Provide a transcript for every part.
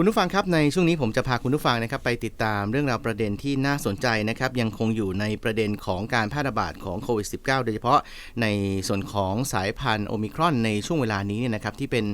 คุณผู้ฟังครับในช่วงนี้ผมจะพาคุณผู้ฟังนะครับไปติดตามเรื่องราวประเด็นที่น่าสนใจนะครับยังคงอยู่ในประเด็นของการแพร่ระบาดของโควิด -19 โดยเฉพาะในส่วนของสายพันธุ์โอมิครอนในช่วงเวลานี้เนี่ยนะครับที่เป็น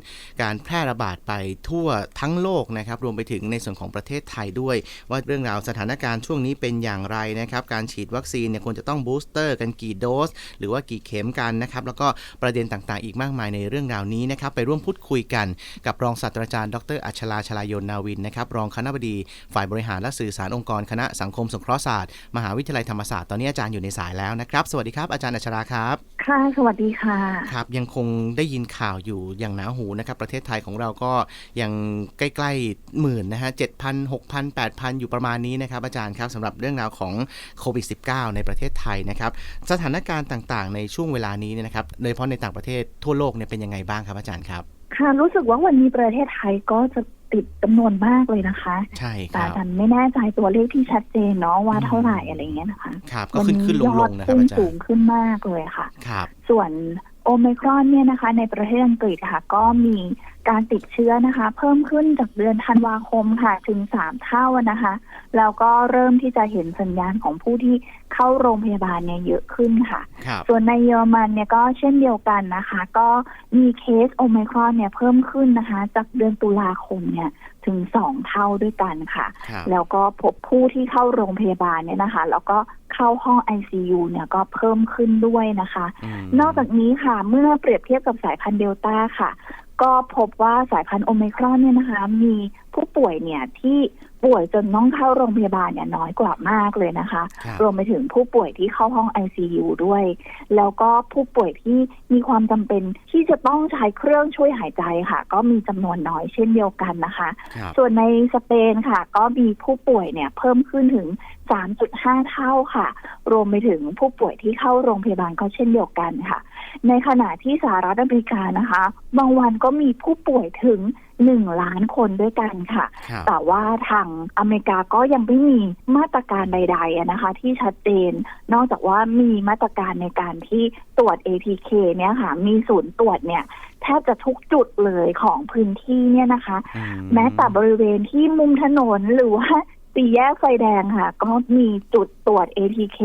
การแพร่ระบาดไปทั่วทั้งโลกนะครับรวมไปถึงในส่วนของประเทศไทยด้วย ว่าเรื่องราวสถานการณ์ช่วงนี้เป็นอย่างไรนะครับการฉีดวัคซีนเนี่ยควรจะต้องบูสเตอร์กันกี่โดส หรือว่ากี่เข็มกันนะครับแล้วก็ประเด็นต่างๆ อีกมากมายในเรื่องราวนี้นะครับไปร่วมพูดคุยกันกับรองศาสตราจารย์ ดรอัชราชลายนนาวินนะครับรองคณะบดีฝ่ายบริหารและสื่อสารองค์กรคณะสังคมสงเคราะห์ศาสตร์มหาวิทยาลัยธรรมศาสตร์ตอนนี้อาจารย์อยู่ในสายแล้วนะครับสวัสดีครับอาจารย์อัชราครับ ค่ะ สวัสดีค่ะครับยังคงได้ยินข่าวอยู่อย่างหนาหูนะครับประเทศไทยของเราก็ยังใกล้ๆหมื่นนะฮะเจ็ดพันหกพันแปดพันอยู่ประมาณนี้นะครับอาจารย์ครับสำหรับเรื่องราวของโควิด -19 ในประเทศไทยนะครับสถานการณ์ต่างๆ ในช่วงเวลานี้เนี่ยนะครับโดยเฉพาะในต่างประเทศทั่วโลกเนี่ยเป็นยังไงบ้างครับอาจารย์ครับค่ะรู้สึกว่าวันนี้ประเทศไทยก็จะ ติดจำนวนมากเลยนะคะใช่คแต่รับฉันไม่แน่ใจตัวเลขที่ชัดเจนเนาะว่าอืมเท่าไหร่อะไรเงี้ยนะคะครับก็ขึ้นขึ้นลวังยลอดงๆนะครับพุ่งอาจารสูย์งขึ้นมากเลยค่ะ ครับส่วนโอไมครอนเนี่ยนะคะ ในประเทศอังกฤษค่ะ ก็มีการติดเชื้อนะคะ เพิ่มขึ้นจากเดือนธันวาคมค่ะ ถึงสามเท่านะคะ แล้วก็เริ่มที่จะเห็นสัญญาณของผู้ที่เข้าโรงพยาบาลเนี่ยเยอะขึ้นค่ะครับส่วนในเยอรมันเนี่ยก็เช่นเดียวกันนะคะ ก็มีเคสโอไมครอนเนี่ยเพิ่มขึ้นนะคะ จากเดือนตุลาคมเนี่ยถึงสองเท่าด้วยกันค่ะครับแล้วก็พบผู้ที่เข้าโรงพยาบาลเนี่ยนะคะ แล้วก็เข้าห้อง ICU เนี่ยก็เพิ่มขึ้นด้วยนะคะมนอกจากนี้ค่ะเมื่อเปรียบเทียบกับสายพันธุ์เดลต้าค่ะ ก็พบว่าสายพันธุ์โอไมครอนเนี่ยนะคะ มีผู้ป่วยเนี่ยที่ ป่วยจนต้องเข้าโรงพยาบาลเนี่ยน้อยกว่ามากเลยนะคะครับรวมไปถึงผู้ป่วยที่เข้าห้อง ICU ด้วย แล้วก็ผู้ป่วยที่มีความจำเป็นที่จะต้องใช้เครื่องช่วยหายใจค่ะ ก็มีจำนวนน้อยเช่นเดียวกันนะคะครับส่วนในสเปนค่ะ ก็มีผู้ป่วยเนี่ยเพิ่มขึ้นถึง 3.5 เท่าค่ะ รวมไปถึงผู้ป่วยที่เข้าโรงพยาบาลก็เช่นเดียวกันค่ะ ในขณะที่สหรัฐอเมริกานะคะ บางวันก็มีผู้ป่วยถึง1ล้านคนด้วยกันค่ะ ครับแต่ว่าทางอเมริกาก็ยังไม่มีมาตรการใดๆอะนะคะ ที่ชัดเจน นอกจากว่ามีมาตรการในการที่ตรวจ ATK เนี่ยค่ะ มีศูนย์ตรวจเนี่ยแทบจะทุกจุดเลยของพื้นที่เนี่ยนะคะ อืแม้แต่บริเวณที่มุมถนนหรือว่าสี่แยกไฟแดงค่ะ ก็มีจุดตรวจ ATK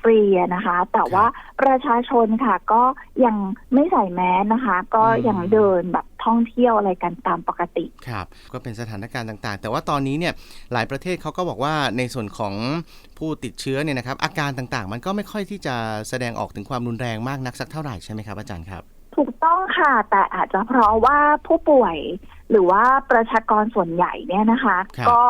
ฟรีอะนะคะ แต่ว่าประชาชนค่ะก็ยังไม่ใส่แมสนะคะ ก็ยังเดินแบบท่องเที่ยวอะไรกันตามปกติครับ ก็เป็นสถานการณ์ต่างๆ แต่ว่าตอนนี้เนี่ยหลายประเทศเขาก็บอกว่าในส่วนของผู้ติดเชื้อเนี่ยนะครับ อาการต่างๆ มันก็ไม่ค่อยที่จะแสดงออกถึงความรุนแรงมากนักสักเท่าไหร่ใช่ไหมครับอาจารย์ครับถูกต้องค่ะ แต่อาจจะเพราะว่าผู้ป่วยหรือว่าประชากรส่วนใหญ่เนี่ยนะคะครับก็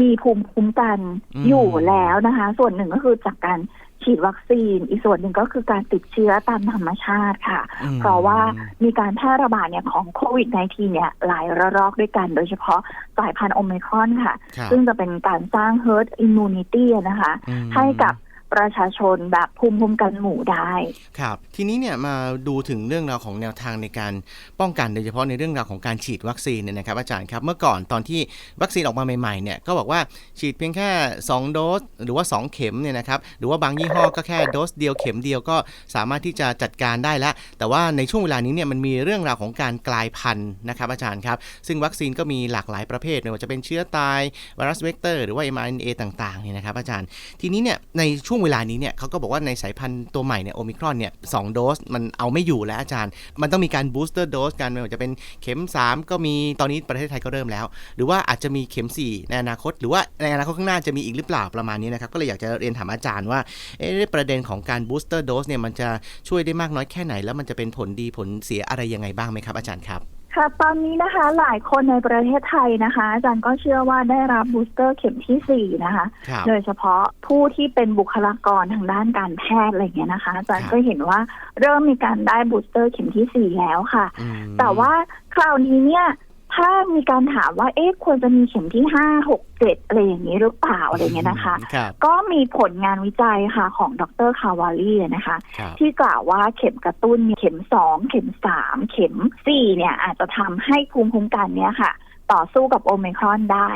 มีภูมิคุ้มกันอืมอยู่แล้วนะคะ ส่วนหนึ่งก็คือจากการ ฉีดวัคซีน อีกส่วนหนึ่งก็คือการติดเชื้อตามธรรมชาติค่ะ อืม เพราะว่ามีการแพร่ระบาดเนี่ยของโควิด -19 เนี่ยหลายระลอกด้วยกัน โดยเฉพาะสายพันธุ์โอไมครอนค่ะ ครับซึ่งจะเป็นการสร้าง herd immunity อะนะคะ อืม ให้กับ ประชาชนแบบภูมิคุ้มกันหมู่ได้ ครับ ทีนี้เนี่ยมาดูถึงเรื่องราวของแนวทางในการป้องกันโดยเฉพาะในเรื่องราวของการฉีดวัคซีนเนี่ยนะครับอาจารย์ครับเมื่อก่อนตอนที่วัคซีนออกมาใหม่ๆเนี่ยก็บอกว่าฉีดเพียงแค่ 2 โดส หรือว่า 2 เข็มเนี่ยนะครับหรือว่าบางยี่ห้อก็แค่โดสเดียวเข็มเดียวก็สามารถที่จะจัดการได้แล้วแต่ว่าในช่วงเวลานี้เนี่ยมันมีเรื่องราวของการกลายพันธุ์นะครับอาจารย์ครับ ซึ่งวัคซีนก็มีหลากหลายประเภทไม่ว่าจะเป็นเชื้อตายไวรัสเวกเตอร์หรือว่า mRNA ต่างๆเนี่ยนะครับอาจารย์ทีนี้เนี่ยในช่วงเวลานี้เนี่ยเขาก็บอกว่าในสายพันธุ์ตัวใหม่เนี่ยโอมิครอนเนี่ยสองโดสมันเอาไม่อยู่แล้วอาจารย์ มันต้องมีการบูสเตอร์โดสกันไม่ว่าจะเป็นเข็ม 3 ก็มีตอนนี้ประเทศไทยก็เริ่มแล้ว หรือว่าอาจจะมีเข็ม 4 ในอนาคต หรือว่าในอนาคตข้างหน้าจะมีอีกหรือเปล่าประมาณนี้นะครับ ก็เลยอยากจะเรียนถามอาจารย์ว่าเอ๊ะประเด็นของการบูสเตอร์โดสเนี่ยมันจะช่วยได้มากน้อยแค่ไหน แล้วมันจะเป็นผลดีผลเสียอะไรยังไงบ้างไหมครับอาจารย์ครับ ค่ะตอนนี้นะคะหลายคนในประเทศไทยนะคะ อาจารย์ก็เชื่อว่าได้รับบูสเตอร์เข็มที่สี่นะคะ ครับโดยเฉพาะผู้ที่เป็นบุคลากรทางด้านการแพทย์อะไรอย่างเงี้ยนะคะ อาจารย์ครับก็เห็นว่าเริ่มมีการได้บูสเตอร์เข็มที่สี่แล้วค่ะ อืมแต่ว่าคราวนี้เนี่ย ถ้ามีการถามว่าเอ๊ะควรจะมีเข็มที่ห้าหกเจ็ดอะไรอย่างนี้หรือเปล่าอะไรเงี้ยนะคะ ครับ ก็มีผลงานวิจัยค่ะของดรคาวาลีนะคะ ครับ ที่กล่าวว่าเข็มกระตุ้นเข็มสองเข็มสามเข็มสี่เนี่ยอาจจะทำให้ภูมิคุ้มกันเนี่ยค่ะ ต่อสู้กับโอมิครอนได้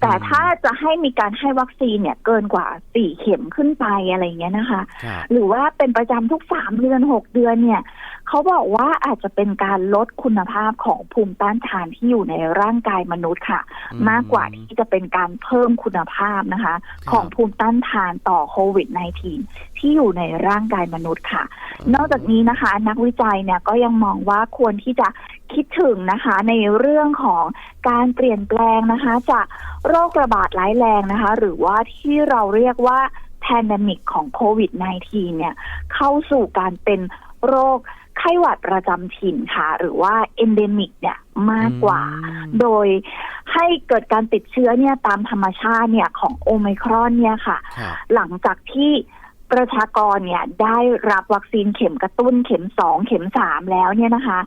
แต่ถ้าจะให้มีการให้วัคซีนเนี่ยเกินกว่าสี่เข็มขึ้นไปอะไรเงี้ยนะคะ ครับ หรือว่าเป็นประจำทุกสามเดือนหกเดือนเนี่ย เขาบอกว่าอาจจะเป็นการลดคุณภาพของภูมิต้านทานที่อยู่ในร่างกายมนุษย์ค่ะอืมากกว่าที่จะเป็นการเพิ่มคุณภาพนะคะครับของภูมิต้านทานต่อโควิด -19 ที่อยู่ในร่างกายมนุษย์ค่ะ นอกจากนี้นะคะ นักวิจัยเนี่ยก็ยังมองว่าควรที่จะคิดถึงนะคะในเรื่องของการเปลี่ยนแปลงนะคะ จากโรคระบาดร้ายแรงนะคะ หรือว่าที่เราเรียกว่าแพนดมิกของโควิด -19 เนี่ยเข้าสู่การเป็นโรค ไข้หวัดประจำถิ่นค่ะ หรือว่าเอนเดมิกเนี่ยมากกว่าอืมโดยให้เกิดการติดเชื้อเนี่ยตามธรรมชาติเนี่ยของโอไมครอนเนี่ยค่ะครับหลังจากที่ประชากรเนี่ยได้รับวัคซีนเข็มกระตุ้นเข็มสองเข็มสามแล้วเนี่ยนะคะ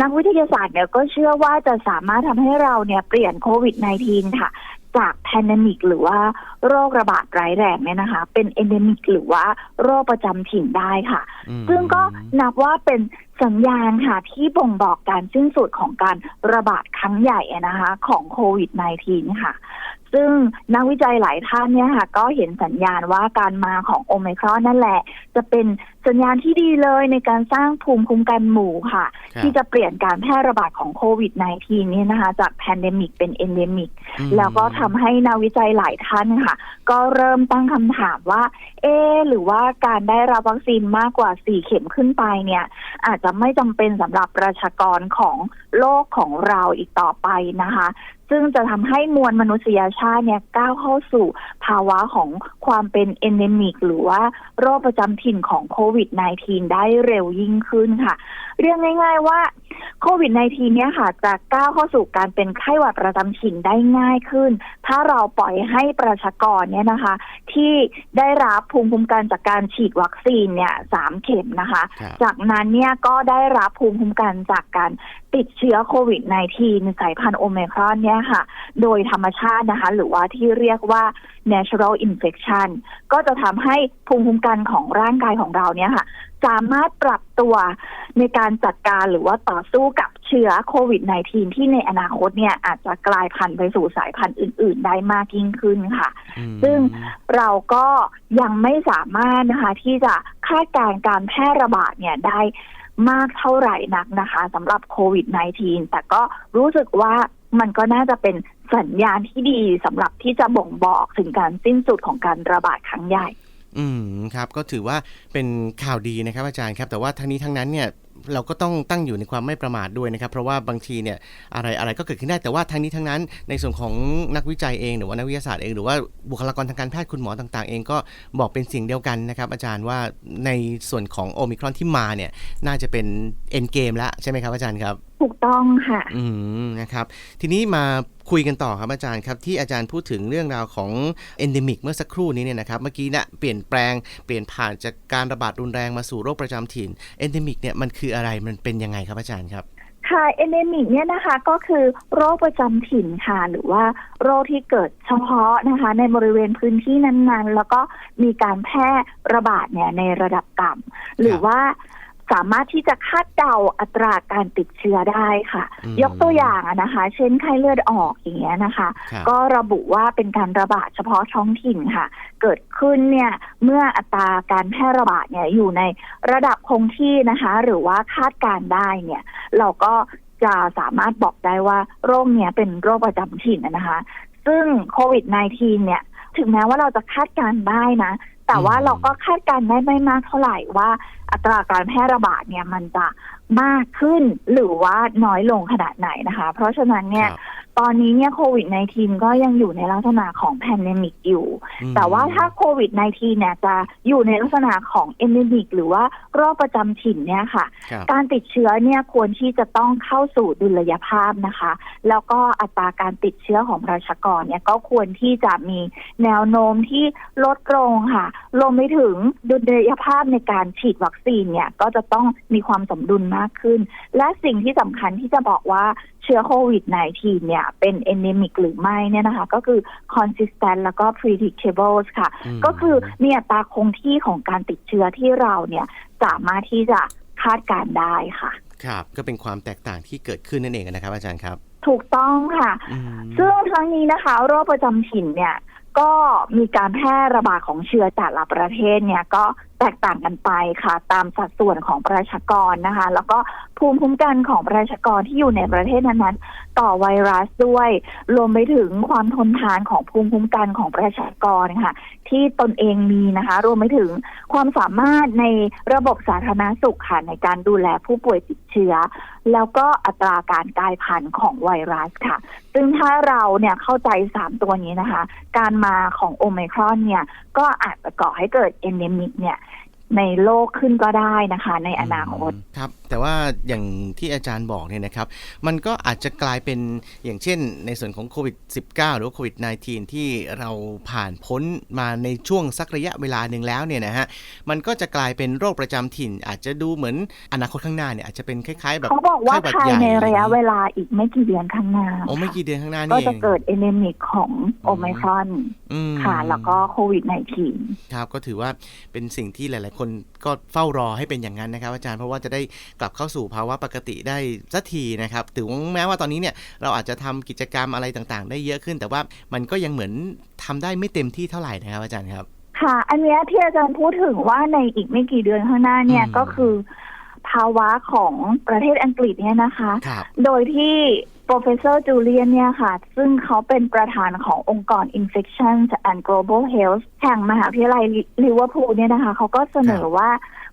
นักวิทยาศาสตร์เนี่ยก็เชื่อว่าจะสามารถทำให้เราเนี่ยเปลี่ยนโควิด -19 ค่ะ จากแพนดมิกหรือว่าโรคระบาดร้ายแรงเนี่ยนะคะ เป็นเอนเดมิกหรือว่าโรคประจำถิ่นได้ค่ะอืมซึ่งก็นับว่าเป็น สัญญาณค่ะที่บ่งบอกการสิ้นสุดของการระบาดครั้งใหญ่อะนะคะของโควิด -19 ค่ะ ซึ่งนักวิจัยหลายท่านเนี่ยค่ะ ก็เห็นสัญญาณว่าการมาของโอไมครอนนั่นแหละ จะเป็นสัญญาณที่ดีเลยในการสร้างภูมิคุ้มกันหมู่ค่ะครับที่จะเปลี่ยนการแพร่ระบาดของโควิด -19 เนี่ยนะคะ จากแพนเดมิกเป็นเอนเดมิกอืมแล้วก็ทำให้นักวิจัยหลายท่านค่ะ ก็เริ่มตั้งคำถามว่า เอ๊ะหรือว่าการได้รับวัคซีนมากกว่า 4 เข็มขึ้นไปเนี่ย อาจจะไม่จำเป็นสำหรับประชากรของโลกของเราอีกต่อไปนะคะ ซึ่งจะทำให้มวลมนุษยชาติเนี่ยก้าวเข้าสู่ภาวะของความเป็นเอนเดมิก หรือว่าโรคประจำถิ่นของโควิด -19 ได้เร็วยิ่งขึ้นค่ะ เรียกง่าย ๆ ว่าโควิด -19 เนี่ยค่ะ จะก้าวเข้าสู่การเป็นไข้หวัดประจำถิ่นได้ง่ายขึ้น ถ้าเราปล่อยให้ประชากรเนี่ยนะคะ ที่ได้รับภูมิคุ้มกันจากการฉีดวัคซีนเนี่ยสามเข็มนะคะครับจากนั้นเนี่ยก็ได้รับภูมิคุ้มกันจากการติดเชื้อโควิด -19 สายพันธุ์โอไมครอนเนี่ยค่ะ โดยธรรมชาตินะคะ หรือว่าที่เรียกว่า natural infection ก็จะทำให้ภูมิคุ้มกันของร่างกายของเราเนี่ยค่ะ สามารถปรับตัวในการจัดการหรือว่าต่อสู้กับเชื้อโควิด -19 ที่ในอนาคตเนี่ยอาจจะกลายพันธุ์ไปสู่สายพันธุ์อื่น ๆ ได้มากยิ่งขึ้นค่ะอืมซึ่งเราก็ยังไม่สามารถนะคะ ที่จะคาดการณ์การแพร่ระบาดเนี่ยได้มากเท่าไหร่นักนะคะสำหรับโควิด -19 แต่ก็รู้สึกว่ามันก็น่าจะเป็นสัญญาณที่ดีสำหรับที่จะบ่งบอกถึงการสิ้นสุดของการระบาดครั้งใหญ่ อืมครับก็ถือว่าเป็นข่าวดีนะครับอาจารย์ครับ แต่ว่าทั้งนี้ทั้งนั้นเนี่ยเราก็ต้องตั้งอยู่ในความไม่ประมาทด้วยนะครับ เพราะว่าบางทีเนี่ยอะไรอะไรก็เกิดขึ้นได้แต่ว่าทั้งนี้ทั้งนั้นในส่วนของนักวิจัยเองหรือว่านักวิทยาศาสตร์เองหรือว่าบุคลากรทางการแพทย์คุณหมอต่างๆ เองก็บอกเป็นเสียงเดียวกันนะครับ อาจารย์ว่าในส่วนของโอมิครอนที่มาเนี่ยน่าจะเป็นเอ็นเกมแล้วใช่ไหมครับอาจารย์ครับ ถูกต้องค่ะ อืมนะครับ ทีนี้มาคุยกันต่อครับอาจารย์ครับ ที่อาจารย์พูดถึงเรื่องราวของ endemic เมื่อสักครู่นี้เนี่ยนะครับ เมื่อกี้นะเปลี่ยนแปลงเปลี่ยนผ่านจากการระบาดรุนแรงมาสู่โรคประจำถิ่น endemic เนี่ยมันคืออะไรมันเป็นยังไงครับอาจารย์ครับค่ะเอเดมิกเนี่ยนะคะก็คือโรคประจำถิ่นค่ะ หรือว่าโรคที่เกิดเฉพาะนะคะ ในบริเวณพื้นที่นั้นๆ แล้วก็มีการแพร่ระบาดเนี่ยในระดับต่ำหรือว่า สามารถที่จะคาดเดาอัตราการติดเชื้อได้ค่ะอืมยกตัวอย่างอะนะคะ เช่นไข้เลือดออกอย่างเงี้ยนะคะครับก็ระบุว่าเป็นการระบาดเฉพาะท้องถิ่นค่ะ เกิดขึ้นเนี่ยเมื่ออัตราการแพร่ระบาดเนี่ยอยู่ในระดับคงที่นะคะ หรือว่าคาดการณ์ได้เนี่ย เราก็จะสามารถบอกได้ว่าโรคเนี้ยเป็นโรคประจำถิ่นนะคะ ซึ่งโควิด -19 เนี่ย ถึงแม้ว่าเราจะคาดการณ์ได้นะ แต่ว่าอืมเราก็คาดการณ์ได้ไม่มากเท่าไหร่ว่า อัตราการแพร่ระบาดเนี่ยมันจะมากขึ้นหรือว่าน้อยลงขนาดไหนนะคะ เพราะฉะนั้นเนี่ย ตอนนี้เนี่ยโควิด -19 ก็ยังอยู่ในลักษณะของแพนเดมิกอยู่อืมแต่ว่าถ้าโควิด -19 เนี่ยจะอยู่ในลักษณะของเอนเดมิกหรือว่าโรคประจำถิ่นเนี่ยค่ะครับการติดเชื้อเนี่ยควรที่จะต้องเข้าสู่ดุลยภาพนะคะ แล้วก็อัตราการติดเชื้อของประชากรเนี่ยก็ควรที่จะมีแนวโน้มที่ลดลงค่ะรวมไปถึงดุลยภาพในการฉีดวัคซีนเนี่ยก็จะต้องมีความสมดุลมากขึ้น และสิ่งที่สำคัญที่จะบอกว่าเชื้อโควิด -19 เนี่ยเป็น endemic หรือไม่เนี่ยนะคะ ก็คือ consistent แล้วก็ predictable ค่ะมก็คือมีอัตราคงที่ของการติดเชื้อที่เราเนี่ยสามารถที่จะคาดการณ์ได้ค่ะ ครับก็เป็นความแตกต่างที่เกิดขึ้นนั่นเองนะครับ อาจารย์ครับ ถูกต้องค่ะอืมซึ่งทั้งนี้นะคะโรคประจำถิ่นเนี่ยก็มีการแพร่ระบาดของเชื้อจากละประเทศเนี่ยก็ แตกต่างกันไปค่ะ ตามสัดส่วนของประชากรนะคะ แล้วก็ภูมิคุ้มกันของประชากรที่อยู่ในประเทศนั้นต่อไวรัสด้วย รวมไปถึงความทนทานของภูมิคุ้มกันของประชากรค่ะ ที่ตนเองมีนะคะ รวมไปถึงความสามารถในระบบสาธารณสุขค่ะในการดูแลผู้ป่วยติดเชื้อ แล้วก็อัตราการกลายพันธุ์ของไวรัสค่ะ ซึ่งถ้าเราเนี่ยเข้าใจสามตัวนี้นะคะ การมาของโอไมครอนเนี่ยก็อาจจะก่อให้เกิดเอนเดมิกเนี่ย ในโลกขึ้นก็ได้นะคะ ในอนาคตครับ แต่ว่าอย่างที่อาจารย์บอกเนี่ยนะครับ มันก็อาจจะกลายเป็นอย่างเช่น ในส่วนของโควิด -19 หรือว่าโควิด -19 ที่เราผ่านพ้นมาในช่วงสักระยะเวลาหนึ่งแล้วเนี่ยนะฮะมันก็จะกลายเป็นโรคประจำถิ่น อาจจะดูเหมือนอนาคตข้างหน้าเนี่ยอาจจะเป็นคล้าย ๆ แบบเขาบอกว่าไข้หดภายญ่ในระยะเวลาอีกไม่กี่เดือนข้างหน้าโอ้ไม่กี่เดือนข้างหน้าก็นี่เอจะงเกิดเอนเดมิกของโอไมครอนอืมค่ะแล้วก็โควิด -19 ครับก็ถือว่าเป็นสิ่งที่หลาย ๆคนก็เฝ้ารอให้เป็นอย่างนั้นนะครับ อาจารย์เพราะว่าจะได้กลับเข้าสู่ภาวะปกติได้สักทีนะครับถึงแม้ว่าตอนนี้เนี่ยเราอาจจะทำกิจกรรมอะไรต่างๆ ได้เยอะขึ้น แต่ว่ามันก็ยังเหมือนทำได้ไม่เต็มที่เท่าไหร่นะครับ อาจารย์ครับ ค่ะ อันเนี้ยที่อาจารย์พูดถึงว่าในอีกไม่กี่เดือนข้างหน้าเนี่ยอืมก็คือภาวะของประเทศอังกฤษเนี่ยนะคะครับโดยที่ รเฟสเซอร์จูเลียนเนี่ยค่ะ ซึ่งเขาเป็นประธานขององค์กร Infections and Global Health แห่งมหาวิทยาลัยลิเวอร์พูลเนี่ยนะคะ เขาก็เสนอว่า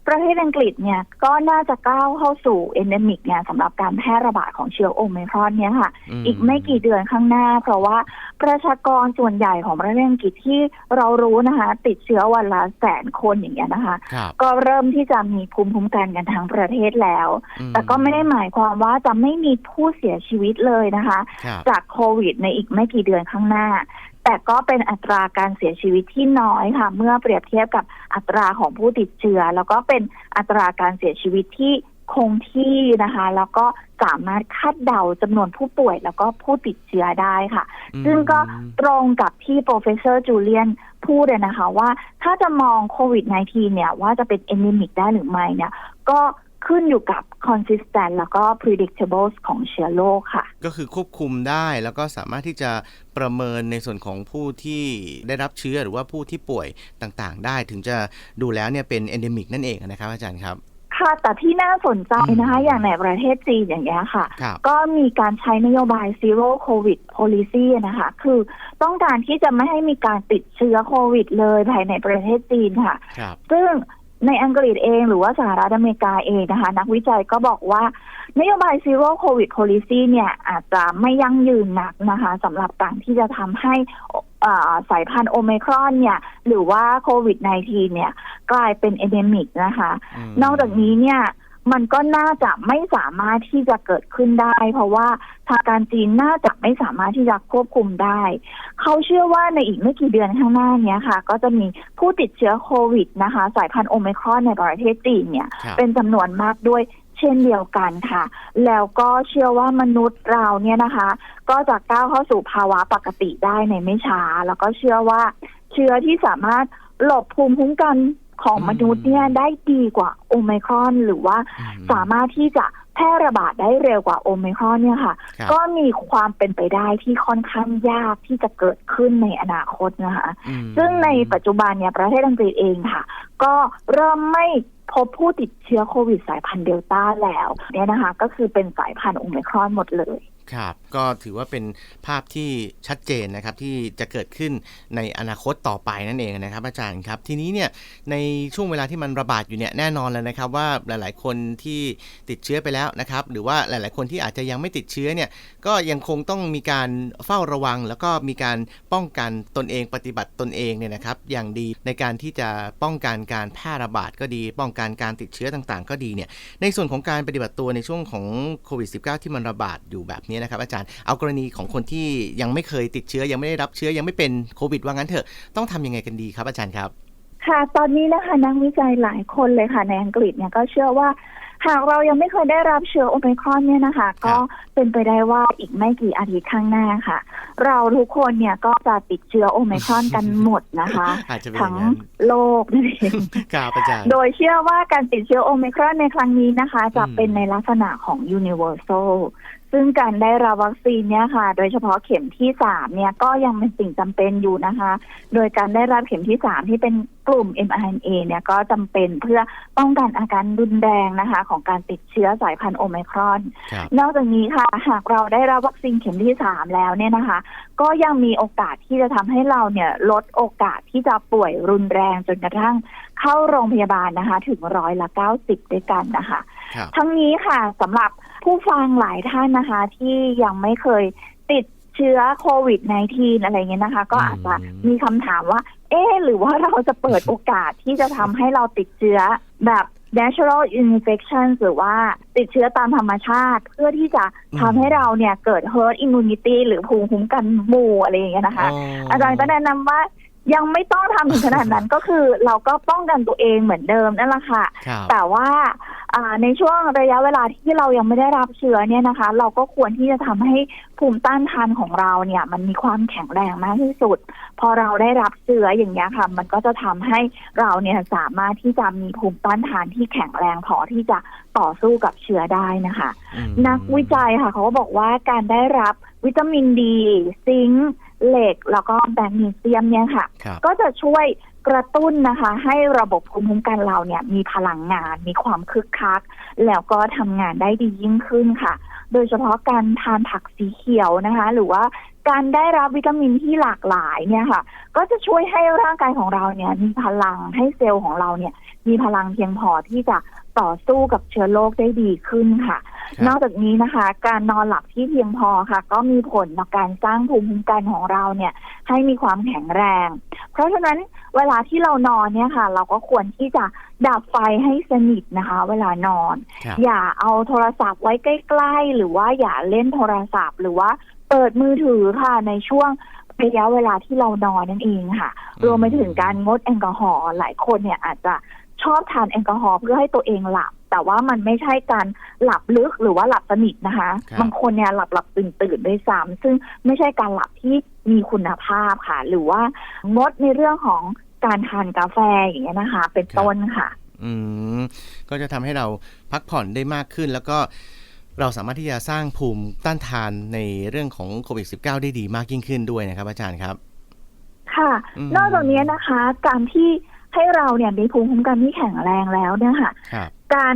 ประเทศอังกฤษเนี่ยก็น่าจะก้าวเข้าสู่ endemic เนี่ยสำหรับการแพร่ระบาดของเชื้อโอไมครอนเนี่ยค่ะอืมอีกไม่กี่เดือนข้างหน้า เพราะว่าประชากรส่วนใหญ่ของประเทศอังกฤษที่เรารู้นะคะ ติดเชื้อวันละแสนคนอย่างเงี้ยนะคะครับก็เริ่มที่จะมีภูมิคุ้มกันกันทั้งประเทศแล้วอืแต่ก็ไม่ได้หมายความว่าจะไม่มีผู้เสียชีวิตเลยนะคะครับจากโควิดในอีกไม่กี่เดือนข้างหน้า แต่ก็เป็นอัตราการเสียชีวิตที่น้อยค่ะ เมื่อเปรียบเทียบกับอัตราของผู้ติดเชื้อ แล้วก็เป็นอัตราการเสียชีวิตที่คงที่นะคะ แล้วก็สามารถคาดเดาจำนวนผู้ป่วยแล้วก็ผู้ติดเชื้อได้ค่ะ ซึ่งก็ตรงกับที่ professor Julian พูดเลยนะคะว่าถ้าจะมองโควิด -19 เนี่ยว่าจะเป็น endemic ได้หรือไม่เนี่ย ก็ ขึ้นอยู่กับ consistent แล้วก็ predictable ของเชื้อโรคค่ะ ก็คือควบคุมได้แล้วก็สามารถที่จะประเมินในส่วนของผู้ที่ได้รับเชื้อหรือว่าผู้ที่ป่วยต่างๆ ได้ถึงจะดูแล้วเนี่ยเป็น endemic นั่นเองนะครับอาจารย์ครับค่ะแต่ที่น่าสนใจนะคะอืมอย่างในประเทศจีนอย่างเงี้ยค่ะครับก็มีการใช้นโยบาย zero covid policy นะคะ คือต้องการที่จะไม่ให้มีการติดเชื้อโควิดเลยภายในประเทศจีนค่ะครับซึ่ง ในอังกฤษเองหรือว่าสหรัฐอเมริกาเองนะคะ นักวิจัยก็บอกว่านโยบาย zero covid policy เนี่ยอาจจะไม่ยั่งยืนนักนะคะสำหรับการที่จะทำให้อ่าสายพันธุ์โอไมครอนเนี่ย หรือว่าโควิด -19 เนี่ย กลายเป็นเอเดมิกนะคะมนอกจากนี้เนี่ย มันก็น่าจะไม่สามารถที่จะเกิดขึ้นได้ เพราะว่าทางการจีนน่าจะไม่สามารถที่จะควบคุมได้ เขาเชื่อว่าในอีกไม่กี่เดือนข้างหน้าเนี้ยค่ะ ก็จะมีผู้ติดเชื้อโควิดนะคะ สายพันธุ์โอไมครอนในประเทศจีนเนี่ยครับเป็นจำนวนมากด้วยเช่นเดียวกันค่ะ แล้วก็เชื่อว่ามนุษย์เราเนี่ยนะคะ ก็จะก้าวเข้าสู่ภาวะปกติได้ในไม่ช้า แล้วก็เชื่อว่าเชื้อที่สามารถหลบภูมิคุ้มกัน ของมนุษย์เนี่ยได้ดีกว่าโอไมครอนหรือว่าอืมสามารถที่จะแพร่ระบาดได้เร็วกว่าโอไมครอนเนี่ยค่ะครับก็มีความเป็นไปได้ที่ค่อนข้างยากที่จะเกิดขึ้นในอนาคตนะคะอืมซึ่งในปัจจุบันเนี่ยประเทศอังกฤษเองค่ะ ก็เริ่มไม่พบผู้ติดเชื้อโควิดสายพันธุ์เดลต้าแล้วเนี่ยนะคะ ก็คือเป็นสายพันธุ์โอไมครอนหมดเลย ครับ ก็ถือว่าเป็นภาพที่ชัดเจนนะครับที่จะเกิดขึ้นในอนาคตต่อไปนั่นเองนะครับ อาจารย์ครับ ทีนี้เนี่ยในช่วงเวลาที่มันระบาดอยู่เนี่ยแน่นอนแล้วนะครับว่าหลาย ๆ คนที่ติดเชื้อไปแล้วนะครับ หรือว่าหลาย ๆ คนที่อาจจะยังไม่ติดเชื้อเนี่ยก็ยังคงต้องมีการเฝ้าระวัง แล้วก็มีการป้องกันตนเองปฏิบัติตนเองเนี่ยนะครับ อย่างดีในการที่จะป้องกันการแพร่ระบาดก็ดี ป้องกันการติดเชื้อต่าง ๆ ก็ดีเนี่ยในส่วนของการปฏิบัติตัวในช่วงของโควิด -19 ที่มันระบาดอยู่แบบนี้นะครับอาจารย์เอากรณีของคนที่ยังไม่เคยติดเชื้อยังไม่ได้รับเชื้อยังไม่เป็นโควิดว่างั้นเถอะต้องทำยังไงกันดีครับอาจารย์ครับ ค่ะ ตอนนี้นะคะนักวิจัยหลายคนเลยค่ะในอังกฤษเนี่ยก็เชื่อว่าหากเรายังไม่เคยได้รับเชื้อโอไมครอนเนี่ยนะคะ ก็เป็นไปได้ว่าอีกไม่กี่อาทิตย์ข้างหน้าค่ะ เราทุกคนเนี่ยก็จะติดเชื้อโอไมครอนกันหมดนะคะอาจจะเป็นอทั้งย่างนั้นโลกนั่นเองครับอาจารย์โดยเชื่อว่าการติดเชื้อโอไมครอนในครั้งนี้นะคะ จะอืมเป็นในลักษณะของ universal ซึ่งการได้รับวัคซีนเนี่ยค่ะ โดยเฉพาะเข็มที่สามเนี่ยก็ยังเป็นสิ่งจำเป็นอยู่นะคะ โดยการได้รับเข็มที่สามที่เป็นกลุ่ม mRNA เนี่ยก็จำเป็นเพื่อป้องกันอาการรุนแรงนะคะ ของการติดเชื้อสายพันธุ์โอไมครอนครับนอกจากนี้ค่ะ หากเราได้รับวัคซีนเข็มที่สามแล้วเนี่ยนะคะ ก็ยังมีโอกาสที่จะทำให้เราเนี่ยลดโอกาสที่จะป่วยรุนแรงจนกระทั่งเข้าโรงพยาบาลนะคะ ถึงร้อยละเก้าสิบด้วยกันนะคะครับทั้งนี้ค่ะสำหรับ ผู้ฟังหลายท่านนะคะ ที่ยังไม่เคยติดเชื้อโควิด -19 อะไรเงี้ยนะคะ ก็อาจจะมีคำถามว่า เอ๊ะหรือว่าเราจะเปิดโอกาสที่จะทำให้เราติดเชื้อแบบ natural infection หรือว่าติดเชื้อตามธรรมชาติ เพื่อที่จะทำให้เราเนี่ยเกิด herd immunity หรือภูมิคุ้มกันหมู่อะไรอย่างเงี้ยนะคะ อาจารย์ก็แนะนำว่า ยังไม่ต้องทำถึงขนาดนั้น ก็คือเราก็ป้องกันตัวเองเหมือนเดิมนั่นแหละค่ะ ครับ แต่ว่าอ่าในช่วงระยะเวลาที่เรายังไม่ได้รับเชื้อเนี่ยนะคะ เราก็ควรที่จะทำให้ภูมิต้านทานของเราเนี่ย มันมีความแข็งแรงมากที่สุด พอเราได้รับเชื้ออย่างเงี้ยค่ะ มันก็จะทำให้เราเนี่ยสามารถที่จะมีภูมิต้านทานที่แข็งแรงพอที่จะต่อสู้กับเชื้อได้นะคะ อืม นักวิจัยค่ะเขาก็บอกว่าการได้รับวิตามินดี ซิงค์ เหล็กแล้วก็แมกนีเซียมเนี่ยค่ะ ครับก็จะช่วยกระตุ้นนะคะ ให้ระบบภูมิคุ้มกันเราเนี่ยมีพลังงาน มีความคึกคัก แล้วก็ทำงานได้ดียิ่งขึ้นค่ะ โดยเฉพาะการทานผักสีเขียวนะคะ หรือว่าการได้รับวิตามินที่หลากหลายเนี่ยค่ะ ก็จะช่วยให้ร่างกายของเราเนี่ยมีพลังให้เซลล์ของเราเนี่ยมีพลังเพียงพอที่จะ ต่อสู้กับเชื้อโรคได้ดีขึ้นค่ะครับนอกจากนี้นะคะ การนอนหลับที่เพียงพอค่ะ ก็มีผลต่อการสร้างภูมิคุ้มกันของเราเนี่ย ให้มีความแข็งแรง เพราะฉะนั้นเวลาที่เรานอนเนี่ยค่ะ เราก็ควรที่จะดับไฟให้สนิทนะคะ เวลานอนครับอย่าเอาโทรศัพท์ไว้ใกล้ ๆ หรือว่าอย่าเล่นโทรศัพท์ หรือว่าเปิดมือถือค่ะในช่วงระยะเวลาที่เรานอนนั่นเองค่ะอืมรวมไปถึงการงดแอลกอฮอล์หลายคนเนี่ยอาจจะ ชอบทานแอลกอฮอล์เพื่อให้ตัวเองหลับ แต่ว่ามันไม่ใช่การหลับลึกหรือว่าหลับสนิทนะคะครับบางคนเนี่ยหลับหลับตื่นตื่นด้วยซ้ำซึ่งไม่ใช่การหลับที่มีคุณภาพค่ะ หรือว่างดในเรื่องของการทานกาแฟอย่างเงี้ยนะคะ เป็นต้นค่ะ อืมก็จะทำให้เราพักผ่อนได้มากขึ้นแล้วก็เราสามารถที่จะสร้างภูมิต้านทานในเรื่องของโควิด -19 ได้ดีมากยิ่งขึ้นด้วยนะครับ อาจารย์ครับ ค่ะอืมนอกจากนี้นะคะ การที่ ให้เราเนี่ยมีภูมิคุ้มกันที่แข็งแรงแล้วเนี่ยค่ะ ครับการ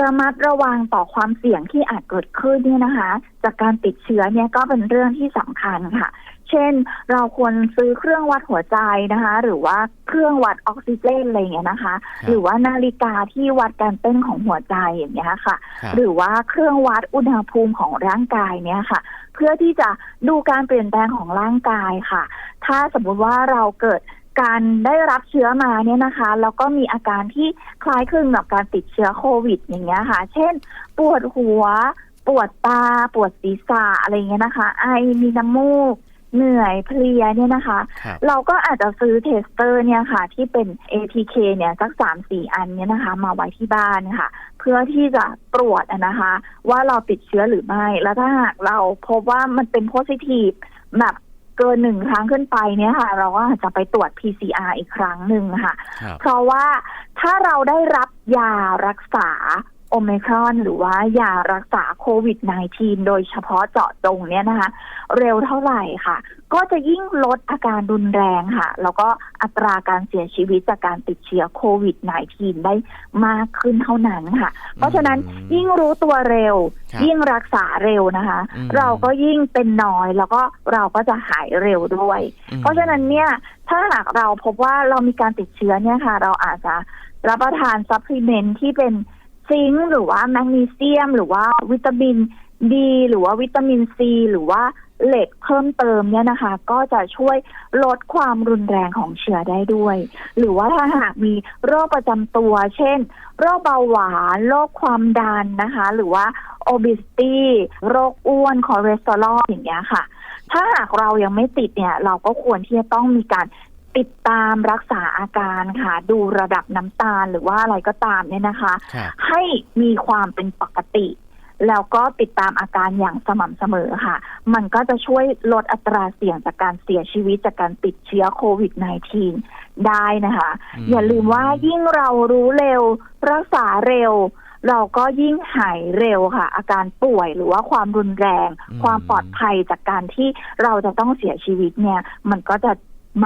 ระมัดระวังต่อความเสี่ยงที่อาจเกิดขึ้นเนี่ยนะคะ จากการติดเชื้อเนี่ยก็เป็นเรื่องที่สำคัญค่ะ เช่นเราควรซื้อเครื่องวัดหัวใจนะคะ หรือว่าเครื่องวัดออกซิเจนอะไรอย่างเงี้ยนะคะครับหรือว่านาฬิกาที่วัดการเต้นของหัวใจอย่างเงี้ยค่ะ ครับหรือว่าเครื่องวัดอุณหภูมิของร่างกายเนี่ยค่ะ เพื่อที่จะดูการเปลี่ยนแปลงของร่างกายค่ะ ถ้าสมมุติว่าเราเกิด การได้รับเชื้อมาเนี่ยนะคะ แล้วก็มีอาการที่คล้ายคลึงกับการติดเชื้อโควิด อย่างเงี้ยค่ะ เช่น ปวดหัว ปวดตา ปวดศีรษะอะไรเงี้ยนะคะ ไอมีน้ำมูกเหนื่อยเพลียเนี่ยนะคะครับเราก็อาจจะซื้อเทสเตอร์เนี่ยค่ะ ที่เป็น ATK เนี่ยสักสามสี่อันเนี่ยนะคะ มาไว้ที่บ้านค่ะ เพื่อที่จะตรวจอะนะคะ ว่าเราติดเชื้อหรือไม่ แล้วถ้าหากเราพบว่ามันเป็นโพซิทีฟแบบ เกินหนึ่งครั้งขึ้นไปเนี่ยค่ะ เราก็อาจจะไปตรวจ PCR อีกครั้งหนึ่งค่ะครับเพราะว่าถ้าเราได้รับยารักษา โอมครอนหรือว่ายารักษาโควิด -19 โดยเฉพาะเจาะจงเนี่ยนะคะ เร็วเท่าไหร่ค่ะ ก็จะยิ่งลดอาการรุนแรงค่ะ แล้วก็อัตราการเสียชีวิตจากการติดเชื้อโควิด -19 ได้มากขึ้นเท่านั้นค่ะ เพราะฉะนั้นอืมยิ่งรู้ตัวเร็วครับยิ่งรักษาเร็วนะคะอืมเราก็ยิ่งเป็นน้อยแล้วก็เราก็จะหายเร็วด้วยอืมเพราะฉะนั้นเนี่ยถ้าหากเราพบว่าเรามีการติดเชื้อเนี่ยค่ะ เราอาจจะรับประทานซัพพลีเมนต์ที่เป็น ซิงค์หรือว่าแมกนีเซียม หรือว่าวิตามินดีหรือว่าวิตามินซีหรือว่าเหล็กเพิ่มเติมเนี่ยนะคะ ก็จะช่วยลดความรุนแรงของเชื้อได้ด้วย หรือว่าถ้าหากมีโรคประจำตัว เช่น โรคเบาหวานโรคความดันนะคะ หรือว่า obesity โรคอ้วนคอเลสเตอรอลอย่างเงี้ยค่ะ ถ้าหากเรายังไม่ติดเนี่ย เราก็ควรที่จะต้องมีการ ติดตามรักษาอาการค่ะ ดูระดับน้ำตาลหรือว่าอะไรก็ตามเนี่ยนะคะ ครับให้มีความเป็นปกติ แล้วก็ติดตามอาการอย่างสม่ำเสมอค่ะ มันก็จะช่วยลดอัตราเสี่ยงจากการเสียชีวิตจากการติดเชื้อโควิด -19 ได้นะคะอืมอย่าลืมว่ายิ่งเรารู้เร็ว รักษาเร็ว เราก็ยิ่งหายเร็วค่ะ อาการป่วยหรือว่าความรุนแรงความปลอดภัยจากการที่เราจะต้องเสียชีวิตเนี่ย มันก็จะ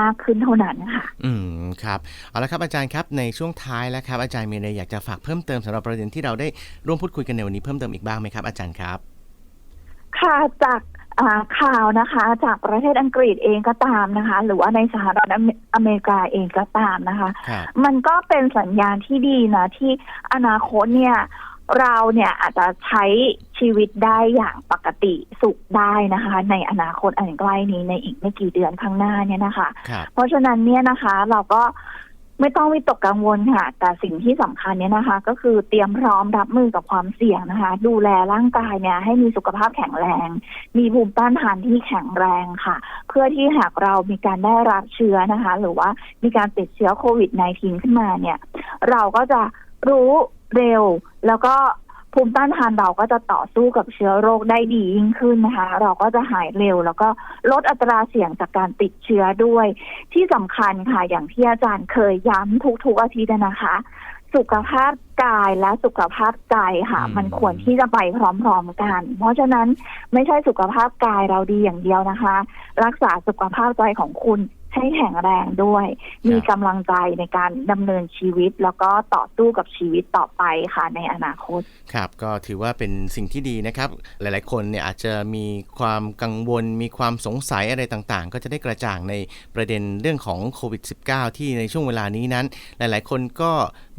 มากขึ้นเท่านั้นค่ะ อืมครับ เอาละครับอาจารย์ครับในช่วงท้ายแล้วครับ อาจารย์มีอะไรอยากจะฝากเพิ่มเติมสำหรับประเด็นที่เราได้ร่วมพูดคุยกันในวันนี้เพิ่มเติมอีกบ้างไหมครับอาจารย์ครับ ค่ะจากอ่าข่าวนะคะจากประเทศอังกฤษเองก็ตามนะคะ หรือว่าในสหรัฐอเมอเมริกาเองก็ตามนะคะครับมันก็เป็นสัญญาณที่ดีนะที่อนาคตเนี่ย เราเนี่ยอาจจะใช้ชีวิตได้อย่างปกติสุขได้นะคะ ในอนาคตอันใกล้นี้ในอีกไม่กี่เดือนข้างหน้าเนี่ยนะคะครับเพราะฉะนั้นเนี่ยนะคะ เราก็ไม่ต้องวิตกกังวลค่ะ แต่สิ่งที่สำคัญเนี่ยนะคะ ก็คือเตรียมพร้อมรับมือกับความเสี่ยงนะคะ ดูแลร่างกายเนี่ยให้มีสุขภาพแข็งแรง มีภูมิต้านทานที่แข็งแรงค่ะ เพื่อที่หากเรามีการได้รับเชื้อนะคะ หรือว่ามีการติดเชื้อโควิด -19 ขึ้นมาเนี่ย เราก็จะรู้ เร็ว แล้วก็ภูมิต้านทานเราก็จะต่อสู้กับเชื้อโรคได้ดียิ่งขึ้นนะคะ เราก็จะหายเร็ว แล้วก็ลดอัตราเสี่ยงจากการติดเชื้อด้วย ที่สำคัญค่ะอย่างที่อาจารย์เคยย้ำทุกๆอาทิตย์นะคะ สุขภาพกายและสุขภาพใจค่ะอืมมันควรที่จะไปพร้อมๆกัน เพราะฉะนั้นไม่ใช่สุขภาพกายเราดีอย่างเดียวนะคะ รักษาสุขภาพใจของคุณ ให้แข็งแรงด้วย มีกำลังใจในการดำเนินชีวิต แล้วก็ต่อสู้กับชีวิตต่อไปค่ะในอนาคต ครับ ก็ถือว่าเป็นสิ่งที่ดีนะครับ หลาย ๆ คนเนี่ยอาจจะมีความกังวล มีความสงสัยอะไรต่างๆ ก็จะได้กระจ่างในประเด็นเรื่องของโควิด -19 ที่ในช่วงเวลานี้นั้น หลาย ๆ คนก็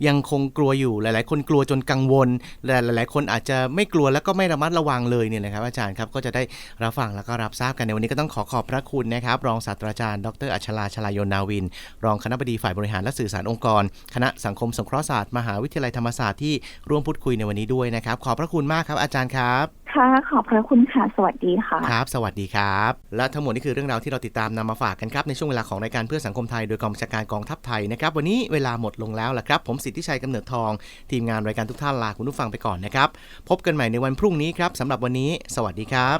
ยังคงกลัวอยู่ หลาย ๆ คนกลัวจนกังวลและหลาย ๆ คนอาจจะไม่กลัวแล้วก็ไม่ระมัดระวังเลยเนี่ยนะครับ อาจารย์ครับก็จะได้รับฟังแล้วก็รับทราบกันในวันนี้ก็ต้องขอขอบพระคุณนะครับ รองศาสตราจารย์ ดรอัชราชลายนนาวิน รองคณบดีฝ่ายบริหารและสื่อสารองค์กร คณะสังคมสงเคราะห์ศาสตร์มหาวิทยาลัยธรรมศาสตร์ที่ร่วมพูดคุยในวันนี้ด้วยนะครับ ขอบพระคุณมากครับอาจารย์ครับค่ะขอบพระคุณค่ะ สวัสดีค่ะ ครับ สวัสดีครับ และทั้งหมดนี่คือเรื่องราวที่เราติดตามนำมาฝากกันครับ ในช่วงเวลาของรายการเพื่อสังคมไทย โดยกองบัญชาการกองทัพไทยนะครับ วันนี้เวลาหมดลงแล้วละครับ ผมสิทธิชัยกำเนิดทอง ทีมงานรายการทุกท่านลาคุณผู้ฟังไปก่อนนะครับ พบกันใหม่ในวันพรุ่งนี้ครับสำหรับวันนี้ สวัสดีครับ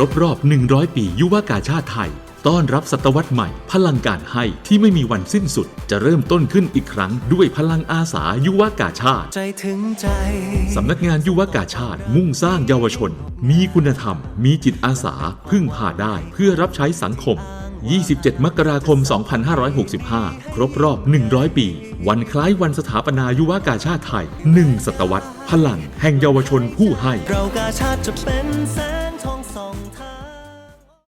รบรอบ 100 ปียุวกาชาติไทย ต้อนรับศตวรรษใหม่ พลังการให้ที่ไม่มีวันสิ้นสุด จะเริ่มต้นขึ้นอีกครั้งด้วยพลังอาสายุวกาชาติ ใจถึงใจ สำนักงานยุวกาชาติ มุ่งสร้างเยาวชน มีคุณธรรม มีจิตอาสา พึ่งพาได้เพื่อรับใช้สังคม 27 มกราคม 2565 ครบรอบ 100 ปี วันคล้ายวันสถาปนายุวกาชาติไทย 1 ศตวรรษ พลังแห่งเยาวชนผู้ให้ เรากาชาติจะเป็นแสง